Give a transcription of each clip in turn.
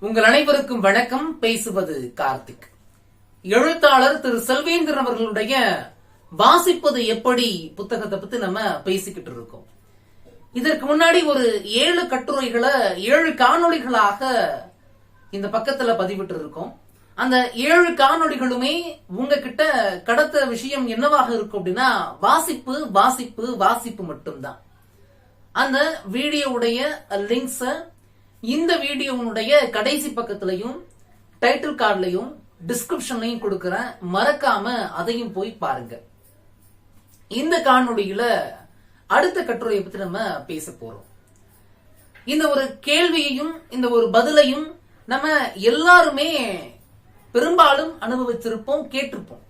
உங்கள் அனைவருக்கும் வணக்கம். பேசுவது கார்த்திக். எழுத்தாளர் திரு செல்வேந்திரன் அவர்களுடைய வாசிப்பது எப்படி? புத்தகத்தை பத்தி நம்ம பேசிக்கிட்டு இருக்கோம். இதற்கு முன்னாடி ஒரு ஏழு கட்டுரைகளை ஏழு காணொளிகளாக இந்த பக்கத்துல பதிவிட்டு இருக்கோம் அந்த ஏழு காணொளிகளுமே உங்ககிட்ட கடத்த விஷயம் என்னவாக இருக்கும் அப்படின்னா வாசிப்பு வாசிப்பு வாசிப்பு மட்டும்தான். அந்த வீடியோவுடைய லிங்க்ஸை இந்த வீடியோனுடைய கடைசி பக்கத்துலயும் டைட்டில் கார்டுலயும் டிஸ்கிரிப்ஷன்லையும் கொடுக்கறேன். மறக்காம அதையும் போய் பாருங்க. இந்த காணொளியில அடுத்த கட்டுரையை பத்தி நம்ம பேச போறோம். இந்த ஒரு கேள்வியையும் இந்த ஒரு பதிலையும் நம்ம எல்லாருமே பெரும்பாலும் அனுபவித்திருப்போம் கேட்டிருப்போம்.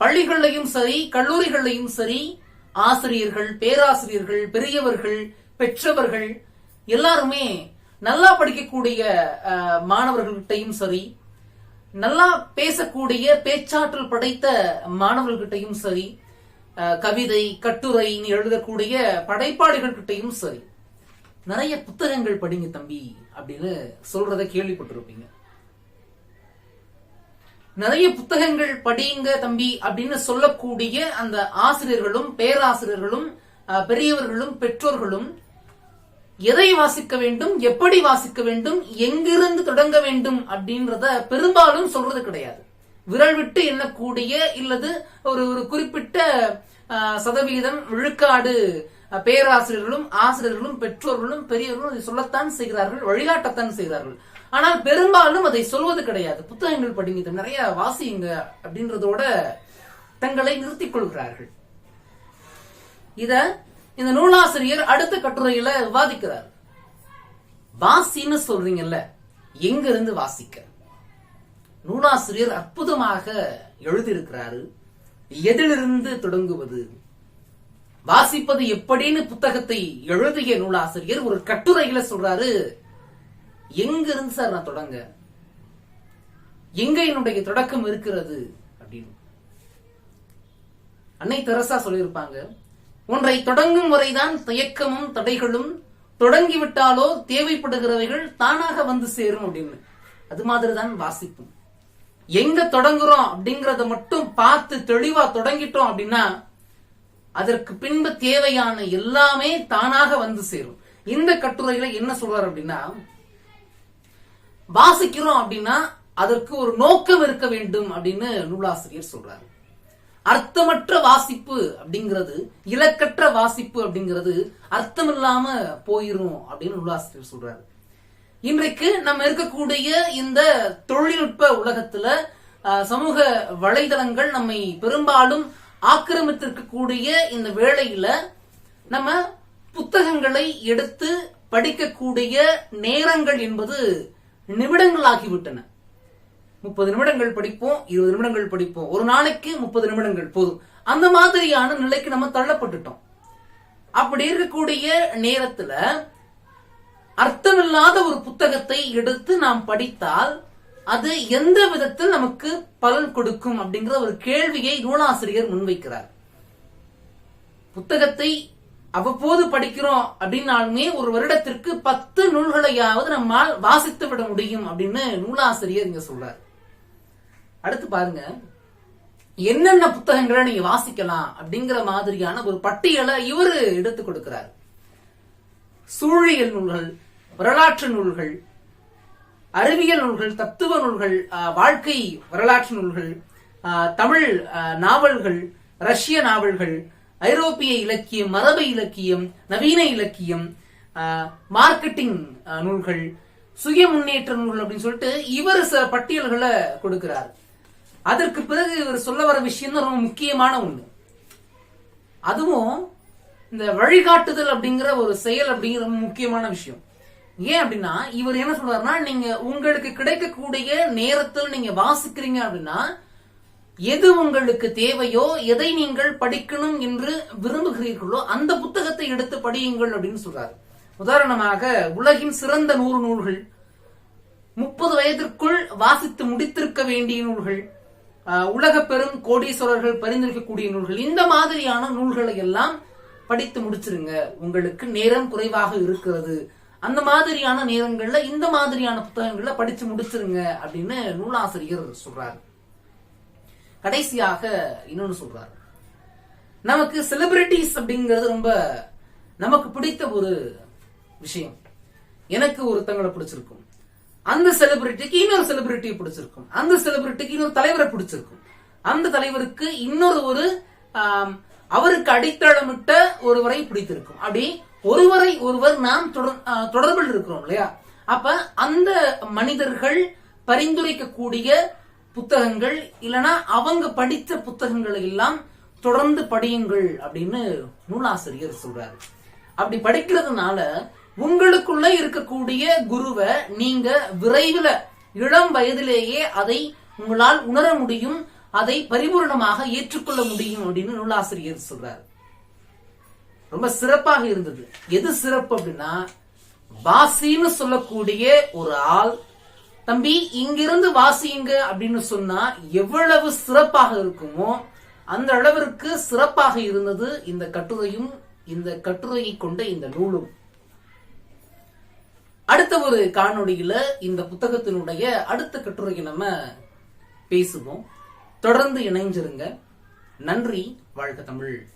பள்ளிகள்லையும் சரி கல்லூரிகள்லையும் சரி ஆசிரியர்கள் பேராசிரியர்கள் பெரியவர்கள் பெற்றவர்கள் எல்லாருமே நல்லா படிக்கக்கூடிய மாணவர்கள்கிட்டையும் சரி நல்லா பேசக்கூடிய பேச்சாற்றல் படைத்த மாணவர்கள்கிட்டயும் சரி கவிதை கட்டுரை எழுதக்கூடிய படைப்பாளிகள்கிட்டையும் சரி. நிறைய புத்தகங்கள் படிங்க தம்பி அப்படின்னு சொல்றத கேள்விப்பட்டிருப்பீங்க. நிறைய புத்தகங்கள் படியுங்க தம்பி அப்படின்னு சொல்லக்கூடிய அந்த ஆசிரியர்களும் பேராசிரியர்களும் பெரியவர்களும் பெற்றோர்களும் எதை வாசிக்க வேண்டும் எப்படி வாசிக்க வேண்டும் எங்கிருந்து தொடங்க வேண்டும் அப்படின்றத பெரும்பாலும் சொல்றது கிடையாது. விரல் விட்டு எண்ணக்கூடிய இல்லது ஒரு ஒரு குறிப்பிட்ட அஹ், சதவீதம் விழுக்காடு பேராசிரியர்களும் ஆசிரியர்களும் பெற்றோர்களும் பெரியவர்களும் அதை சொல்லத்தான் செய்கிறார்கள் வழிகாட்டத்தான் செய்கிறார்கள். ஆனால் பெரும்பாலும் அதை சொல்வது கிடையாது. புத்தகங்கள் படிங்க நிறைய வாசியுங்க அப்படின்றதோட தங்களை நிறுத்திக் கொள்கிறார்கள். இத இந்த நூலாசிரியர் அடுத்த கட்டுரையில விவாதிக்கிறார் வாசின்னு சொல்றீங்கல்ல எங்கிருந்து வாசிக்க? நூலாசிரியர் அற்புதமாக எழுதியிருக்கிறாரு எதிலிருந்து தொடங்குவது? வாசிப்பது எப்படின்னு புத்தகத்தை எழுதிய நூலாசிரியர் ஒரு கட்டுரையில சொல்றாரு எங்க இருந்து சார் நான் தொடங்க? எங்க என்னுடைய தொடக்கம் இருக்கிறது? அப்படின்னு. அன்னை தெரசா சொல்லியிருப்பாங்க ஒன்றை தொடங்கும் வரைதான் தயக்கமும் தடைகளும். தொடங்கிவிட்டாலோ தேவைப்படுகிறவைகள் தானாக வந்து சேரும் அப்படின்னு. அது மாதிரிதான் வாசிப்பும். எங்க தொடங்குறோம் அப்படிங்கறத மட்டும் பார்த்து தெளிவா தொடங்கிட்டோம் அப்படின்னா அதற்கு பின்பு தேவையான எல்லாமே தானாக வந்து சேரும். இந்த கட்டுரையில என்ன சொல்றாரு அப்படின்னா வாசிக்கிறோம் அப்படின்னா அதற்கு ஒரு நோக்கம் இருக்க வேண்டும் அப்படின்னு நூலாசிரியர் சொல்றாரு. அர்த்தமற்ற வாசிப்பு அப்படிங்கிறது இலக்கற்ற வாசிப்பு அப்படிங்கிறது அர்த்தமில்லாம போயிரும் அப்படின்னு நூலாசிரியர் சொல்றாரு. இன்றைக்கு நம்ம இருக்கக்கூடிய இந்த தொழில்நுட்ப உலகத்துல சமூக வலைதளங்கள் நம்மை பெரும்பாலும் ஆக்கிரமித்திருக்கக்கூடிய இந்த வேளையில நம்ம புத்தகங்களை எடுத்து படிக்கக்கூடிய நேரங்கள் என்பது நிமிடங்களாகிவிட்டன. முப்பது நிமிடங்கள் படிப்போம் இருபது நிமிடங்கள் படிப்போம். ஒரு நாளைக்கு முப்பது நிமிடங்கள் போதும். அந்த மாதிரியான நிலைக்கு நம்ம தள்ளப்பட்டுட்டோம். அப்படி இருக்கக்கூடிய நேரத்துல அர்த்தமில்லாத ஒரு புத்தகத்தை எடுத்து நாம் படித்தால் அது எந்த விதத்தில் நமக்கு பலன் கொடுக்கும் அப்படிங்கிற ஒரு கேள்வியை நூலாசிரியர் முன்வைக்கிறார். புத்தகத்தை அவ்வப்போது படிக்கிறோம் அப்படின்னாலுமே ஒரு வருடத்திற்கு பத்து நூல்களையாவது நம்மால் வாசித்து விட முடியும் அப்படின்னு நூலாசிரியர் இங்க சொல்றாரு. அடுத்து பாருங்க. என்னென்ன புத்தகங்களை நீங்க வாசிக்கலாம் அப்படிங்கிற மாதிரியான ஒரு பட்டியலை இவரு எடுத்து கொடுக்கிறார். சூழியல் நூல்கள் வரலாற்று நூல்கள் அறிவியல் நூல்கள் தத்துவ நூல்கள் வாழ்க்கை வரலாற்று நூல்கள் ஆஹ், தமிழ் ஆஹ், நாவல்கள் ரஷ்ய நாவல்கள் ஐரோப்பிய இலக்கியம் மரபு இலக்கியம் நவீன இலக்கியம் ஆஹ், மார்க்கெட்டிங் நூல்கள் சுய முன்னேற்ற நூல்கள் அப்படின்னு சொல்லிட்டு இவர் சில பட்டியல்களை கொடுக்கிறார். அதற்கு பிறகு இவர் சொல்ல வர விஷயம் தான் ரொம்ப முக்கியமான ஒண்ணு. அதுவும் இந்த வழிகாட்டுதல் அப்படிங்கிற ஒரு செயல் அப்படிங்கிற ரொம்ப முக்கியமான விஷயம். ஏன் அப்படின்னா இவர் என்ன சொல்றாருன்னா நீங்க உங்களுக்கு கிடைக்கக்கூடிய நேரத்தில் நீங்க வாசிக்கிறீங்க அப்படின்னா எது உங்களுக்கு தேவையோ எதை நீங்கள் படிக்கணும் என்று விரும்புகிறீர்களோ அந்த புத்தகத்தை எடுத்து படியுங்கள் அப்படின்னு சொல்றாரு. உதாரணமாக உலகின் சிறந்த நூறு நூல்கள் முப்பது வயதிற்குள் வாசித்து முடித்திருக்க வேண்டிய நூல்கள் உலக பெரும் கோடீஸ்வரர்கள் பரிந்துரைக்கக்கூடிய நூல்கள் இந்த மாதிரியான நூல்களை எல்லாம் படித்து முடிச்சிருங்க. உங்களுக்கு நேரம் குறைவாக இருக்கிறது. அந்த மாதிரியான நேரங்கள்ல இந்த மாதிரியான புத்தகங்களை படிச்சு முடிச்சிருங்க அப்படின்னு நூலாசிரியர் சொல்றாரு. கடைசியாக இன்னொன்னு சொல்றாரு. நமக்கு செலிபிரிட்டிஸ் அப்படிங்கிறது ரொம்ப நமக்கு பிடித்த ஒரு விஷயம். எனக்கு ஒருத்தங்களை பிடிச்சிருக்கும். அந்த செலிபிரிட்டிக்கு இன்னொரு செலிபிரிட்டியை பிடிச்சிருக்கும். அந்த செலிபிரிட்டிக்கு இன்னொரு தலைவரை பிடிச்சிருக்கும். அந்த தலைவருக்கு இன்னொரு ஒரு அவருக்கு அடித்தளமிட்ட ஒருவரை பிடித்திருக்கும். அப்படி ஒருவரை ஒருவர் நாம் தொடர்- தொடர்பில் இருக்கிறோம் இல்லையா? அப்ப அந்த மனிதர்கள் பரிந்துரைக்கக்கூடிய புத்தகங்கள் இல்லனா அவங்க படித்த புத்தகங்களை எல்லாம் தொடர்ந்து படியுங்கள் அப்படின்னு நூலாசிரியர் சொல்றாரு. அப்படி படிக்கிறதுனால உங்களுக்குள்ள இருக்கக்கூடிய குருவை நீங்க விரைவில் இளம் வயதிலேயே அதை உங்களால் உணர முடியும் அதை பரிபூரணமாக ஏற்றுக்கொள்ள முடியும் அப்படின்னு நூலாசிரியர் சொல்றாரு. ரொம்ப சிறப்பாக இருந்தது. எது சிறப்பு அப்படின்னா வாசின்னு சொல்லக்கூடிய ஒரு ஆள். தம்பி இங்கிருந்து வாசியுங்க அப்படின்னு சொன்னா எவ்வளவு சிறப்பாக இருக்குமோ அந்த அளவிற்கு சிறப்பாக இருந்தது இந்த கட்டுரையும் இந்த கட்டுரையை கொண்ட இந்த நூலும். அடுத்த ஒரு காணொளியில இந்த புத்தகத்தினுடைய அடுத்த கட்டுரையை நம்ம பேசுவோம். தொடர்ந்து இணைஞ்சிருங்க. நன்றி வாழ்க தமிழ்.